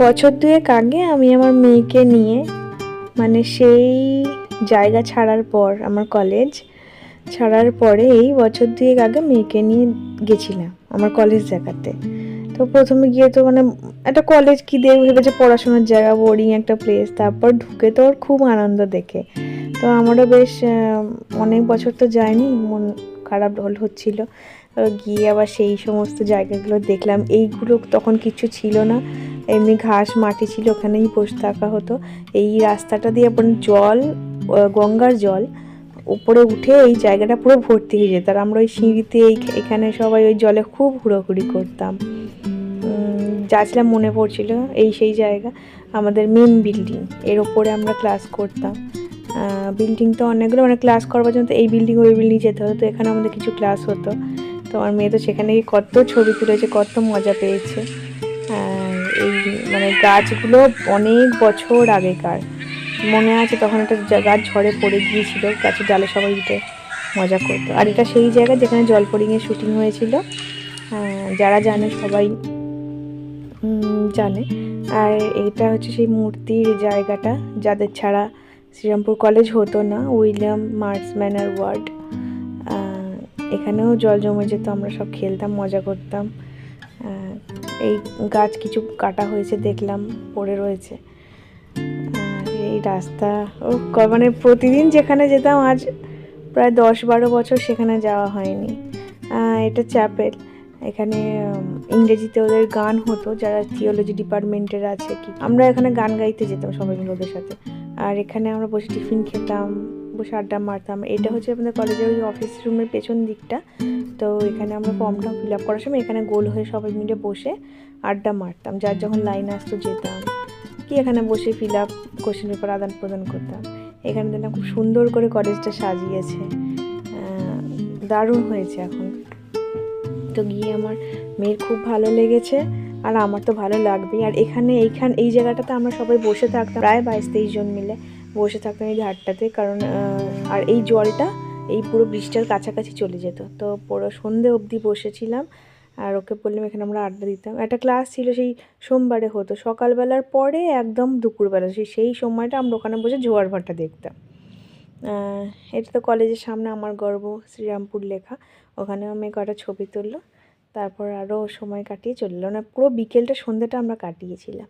বছর দুয়েক আগে আমি আমার মেয়েকে নিয়ে মানে সেই জায়গা ছাড়ার পর, আমার কলেজ ছাড়ার পরে এই বছর দুয়েক আগে মেয়েকে নিয়ে গেছিলাম আমার কলেজ দেখাতে। তো প্রথমে গিয়ে তো মানে একটা কলেজ কি দেখবে ভেবেছে পড়াশোনার জায়গা বোরিং একটা প্লেস তারপর ঢুকে তো ওর খুব আনন্দ দেখে। তো আমারও বেশ অনেক বছর তো যায়নি, মন খারাপ হল, হচ্ছিল। গিয়ে আবার সেই সমস্ত জায়গাগুলো দেখলাম। এইগুলো তখন কিছু ছিল না। এমনি ঘাস মাটি ছিল, ওখানেই বসে থাকা হতো। এই রাস্তাটা দিয়ে আপনার জল গঙ্গার জল উপরে উঠে এই জায়গাটা পুরো ভর্তি হয়ে যেত। আর আমরা ওই সিঁড়িতে এখানে সবাই ওই জলে খুব ঘোরাঘুরি করতাম। যাচ্ছিলাম মনে পড়ছিল এই সেই জায়গা। আমাদের মেন বিল্ডিং এর ওপরে আমরা ক্লাস করতাম। বিল্ডিং তো অনেকগুলো মানে ক্লাস করবার জন্য এই বিল্ডিং ওই বিল্ডিং যেতে হতো। এখানে আমাদের কিছু ক্লাস হতো। তো আমার মেয়ে তো সেখানে গিয়ে কত ছবি তুলেছে, কত মজা পেয়েছে। আর এই মানে গাছগুলো অনেক বছর আগেকার। মনে আছে তখন একটা গাছ ঝড়ে পড়ে গিয়েছিল, গাছের ডালে সবাই উঠে মজা করতো। আর এটা সেই জায়গা যেখানে জলপরিংয়ের শুটিং হয়েছিল। যারা জানে সবাই জানে। আর এটা হচ্ছে সেই মূর্তির জায়গাটা, যাদের ছাড়া শ্রীরামপুর কলেজ হতো না, উইলিয়াম মার্স ম্যানার ওয়ার্ড এখানেও জল জমে যেত, আমরা সব খেলতাম, মজা করতাম। এই গাছ কিছু কাটা হয়েছে দেখলাম, পড়ে রয়েছে। এই রাস্তা ও মানে প্রতিদিন যেখানে যেতাম, আজ প্রায় দশ বারো বছর সেখানে যাওয়া হয়নি। এটা চ্যাপেল। এখানে ইংরেজিতে ওদের গান হতো, যারা থিওলজি ডিপার্টমেন্টের আছে কি। আমরা এখানে গান গাইতে যেতাম সবাই মিলে ওদের সাথে। আর এখানে আমরা বসে টিফিন খেতাম বসে আড্ডা মারতাম। এটা হচ্ছে আমাদের কলেজের ওই অফিস রুমের পেছন দিকটা। তো এখানে আমরা ফর্মটা ফিল আপ করার সময় এখানে গোল হয়ে সবাই মিলে বসে আড্ডা মারতাম। যার যখন লাইন আসতো যেতাম। কি এখানে বসে ফিল আপ কোশ্চেন পেপার আদান প্রদান করতাম। এখানে দেখলাম খুব সুন্দর করে কলেজটা সাজিয়েছে। দারুণ হয়েছে এখন। তো গিয়ে আমার মেয়ের খুব ভালো লেগেছে। আর আমার তো ভালো লাগবেই আর এখানে, এইখান, এই জায়গাটাতে আমরা সবাই বসে থাকতাম। প্রায় বাইশ তেইশ জন মিলে বসে থাকতাম এই ঘাটটাতে। কারণ আর এই জলটা, এই পুরো ব্রিজটার কাছাকাছি চলে যেত। তো পুরো সন্ধে অবধি বসেছিলাম। আর ওকে বললাম, এখানে আমরা আড্ডা দিতাম একটা ক্লাস ছিল সেই সোমবারে হতো। সকালবেলার পরে একদম দুপুরবেলা সেই সেই সময়টা আমরা ওখানে বসে জোয়ার ভাটা দেখতাম। এটা তো কলেজের সামনে আমার গর্ব, শ্রীরামপুর লেখা। ওখানে আমি কটা ছবি তুললো। তারপর আরও সময় কাটিয়ে চলে এলো। না পুরো বিকেলটা সন্ধ্যেটা আমরা কাটিয়েছিলাম।